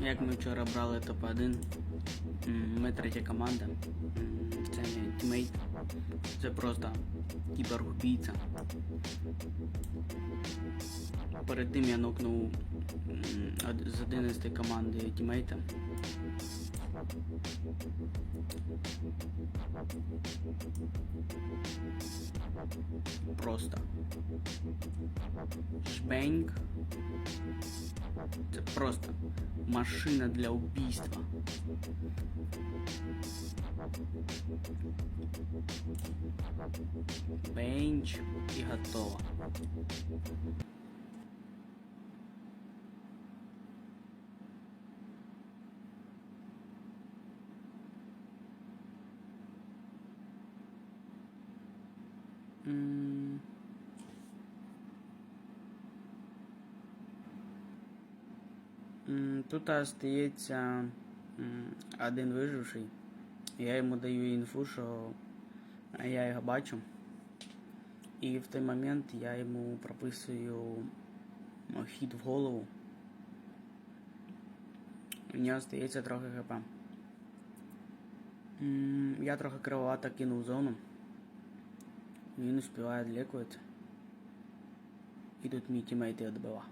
Як ми вчора брали топ-1, ми третя команда. Це не тімейт. Це просто кіберубійця. Перед тим я нокнув з 11 команди тімейта. Просто. Шбеньк. Це просто Машина для убийства. Бенч и готово. Mm. Тут остається м, один виживший. Я йому даю інфу, що я його бачу. І в той момент я йому прописую ну, хід в голову. У нього стається трохи хп. Я трохи кривовато кинув зону. Він успіває відлікувати. І тут мій тімейт добива.